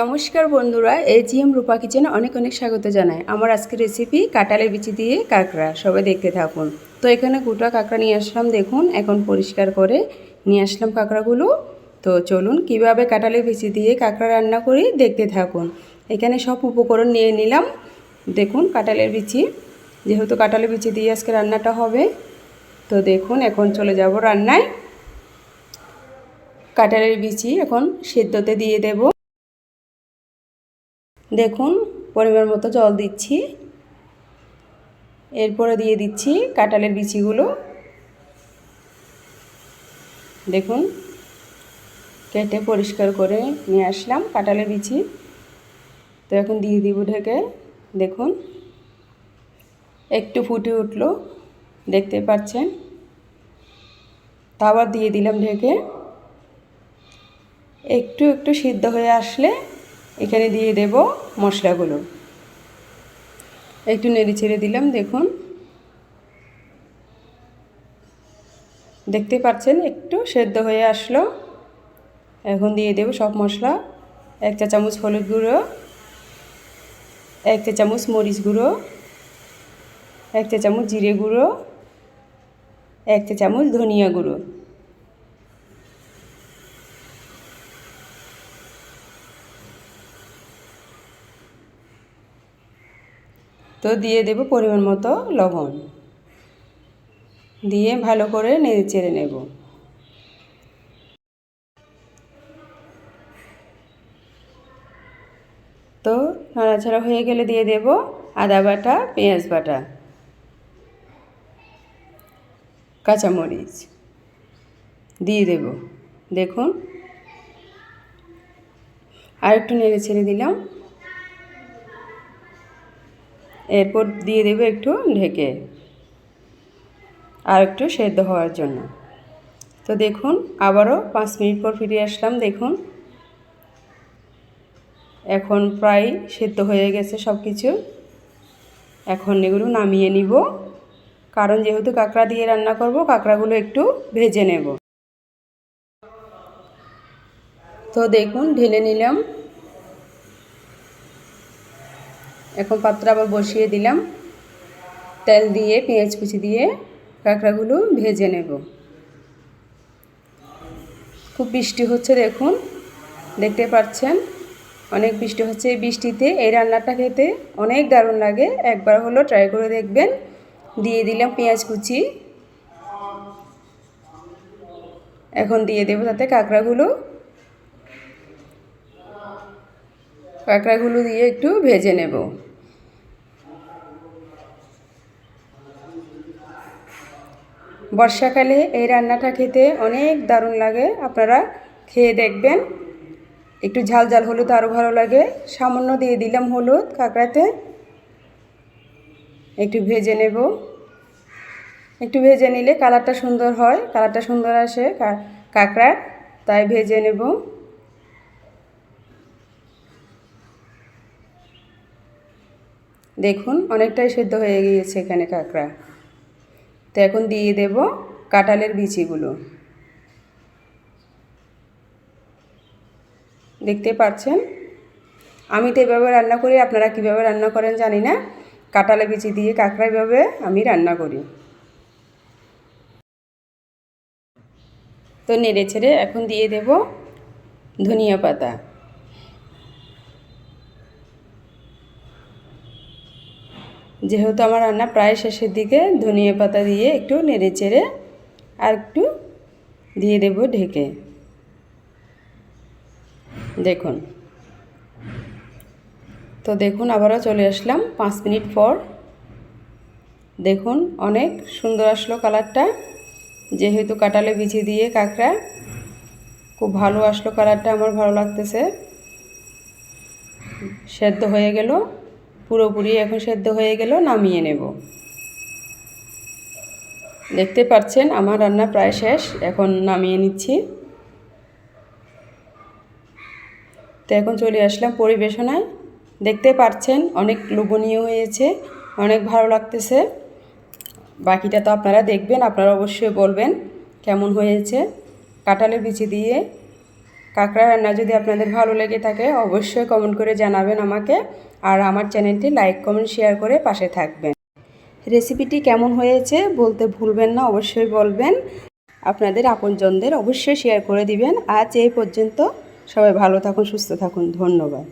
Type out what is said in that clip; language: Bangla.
নমস্কার বন্ধুরা এই জিএম রূপা কিচেনে অনেক অনেক স্বাগত জানাই। আমার আজকের রেসিপি কাঁঠালের বিচি দিয়ে কাঁকড়া, সবাই দেখতে থাকুন। তো এখানে গোটা কাঁকড়া নিয়ে আসলাম, দেখুন, এখন পরিষ্কার করে নিয়ে আসলাম কাঁকড়াগুলো। তো চলুন, কীভাবে কাঁঠালের বিচি দিয়ে কাঁকড়া রান্না করি দেখতে থাকুন। এখানে সব উপকরণ নিয়ে নিলাম। দেখুন, কাঁঠালের বিচি, যেহেতু কাঁঠালের বিচি দিয়ে আজকে রান্নাটা হবে, তো দেখুন, এখন চলে যাব রান্নায়। কাঁঠালের বিচি এখন সেদ্ধতে দিয়ে দেব। দেখুন, পরিমাণ মতো জল দিচ্ছি। এরপরে দিয়ে দিচ্ছি কাঁঠালের বিচিগুলো। দেখুন, কেটে পরিষ্কার করে নিয়ে আসলাম কাঁঠালের বিচি। তো এখন দিয়ে দিব ঢেকে, দেখুন। একটু ফুটে উঠল, দেখতে পাচ্ছেন? তা আবার দিয়ে দিলাম ঢেকে। একটু একটু সিদ্ধ হয়ে আসলে এখানে দিয়ে দেব মশলাগুলো। একটু নেড়ে ছেড়ে দিলাম, দেখুন। দেখতে পাচ্ছেন, একটু সেদ্ধ হয়ে আসলো। এখন দিয়ে দেব সব মশলা, এক চা চামচ হলুদ গুঁড়ো, এক চা চামচ মরিচ গুঁড়ো, এক চা চামচ জিরে গুঁড়ো, এক চা চামচ ধনিয়া গুঁড়ো। তো দিয়ে দেব পরিমাণ মতো লবণ। দিয়ে ভালো করে নেড়ে চেড়ে নেব। তো নাড়াচাড়া হয়ে গেলে দিয়ে দেব আদা বাটা, পেঁয়াজ বাটা, কাঁচামরিচ। দিয়ে দেব। দেখুন আর একটু নেড়ে ছেড়ে দিলাম। এরপর দিয়ে দেবে একটু ঢেকে আর একটু সেদ্ধ হওয়ার জন্য। তো দেখুন, আবারও পাঁচ মিনিট পর ফিরে আসলাম, দেখুন। এখন প্রায় সেদ্ধ হয়ে গেছে সব কিছু এখন এগুলো নামিয়ে নিব। কারণ যেহেতু কাঁকড়া দিয়ে রান্না করব, কাঁকড়াগুলো একটু ভেজে নেব। তো দেখুন, ঢেলে নিলাম। এখন পাত্র আবার বসিয়ে দিলাম। তেল দিয়ে, পেঁয়াজ কুচি দিয়ে কাঁকড়াগুলো ভেজে নেব। খুব বৃষ্টি হচ্ছে দেখুন। দেখতে পাচ্ছেন? অনেক বৃষ্টি হচ্ছে এই বৃষ্টিতে। এই রান্নাটা খেতে অনেক দারুণ লাগে। একবার হলো ট্রাই করে দেখবেন। দিয়ে দিলাম পেঁয়াজ কুচি। এখন দিয়ে দেবো তাতে কাঁকড়াগুলো। কাঁকড়াগুলো দিয়ে একটু ভেজে নেব। বর্ষাকালে এই রান্নাটা খেতে অনেক দারুণ লাগে, আপনারা খেয়ে দেখবেন। একটু ঝাল ঝাল হলুদ আরও ভালো লাগে। সামান্য দিয়ে দিলাম হলুদ কাঁকড়াতে। একটু ভেজে নেব। একটু ভেজে নিলে কালারটা সুন্দর হয়, কালারটা সুন্দর আসে কাঁকড়ার, তাই ভেজে নেব। দেখুন, অনেকটাই সেদ্ধ হয়ে গিয়েছে এখানে কাঁকড়া। তো এখন দিয়ে দেব কাঁঠালের বিচিগুলো। দেখতে পাচ্ছেন? আমি তো এভাবে রান্না করি, আপনারা কীভাবে রান্না করেন জানি না। কাঁঠালের বিচি দিয়ে কাঁকড়া এভাবে আমি রান্না করি। তো নেড়ে ছেড়ে এখন দিয়ে দেব ধনিয়া পাতা। যেহেতু আমার রান্না প্রায় শেষের দিকে, ধনিয়া পাতা দিয়ে একটু নেড়ে চেড়ে আর একটু দিয়ে দেব ঢেকে। দেখুন। তো দেখুন, আবারও চলে আসলাম পাঁচ মিনিট পর। দেখুন, অনেক সুন্দর আসলো কালারটা। যেহেতু কাটালে বিছি দিয়ে কাঁকড়া, খুব ভালো আসলো কালারটা, আমার ভালো লাগতেছে। সেদ্ধ হয়ে গেল। পুরোপুরি এখন সেদ্ধ হয়ে গেল, নামিয়ে নেব। দেখতে পাচ্ছেন আমার রান্না প্রায় শেষ, এখন নামিয়ে নিচ্ছি। তো এখন চলে আসলাম পরিবেশনায়। দেখতে পাচ্ছেন অনেক লোভনীয় হয়েছে, অনেক ভালো লাগতেছে। বাকিটা তো আপনারা দেখবেন, আপনারা অবশ্যই বলবেন কেমন হয়েছে। কাঁঠালের বিচি দিয়ে কাঁকড়া রান্না যদি আপনাদের ভালো লেগে থাকে, অবশ্যই কমেন্ট করে জানাবেন আমাকে। আর আমার চ্যানেলটি লাইক কমেন্ট শেয়ার করে পাশে থাকবেন। রেসিপিটি কেমন হয়েছে বলতে ভুলবেন না, অবশ্যই বলবেন। আপনাদের আপনজনদের অবশ্যই শেয়ার করে দিবেন। আজ এই পর্যন্ত সবাই ভালো থাকুন, সুস্থ থাকুন। ধন্যবাদ।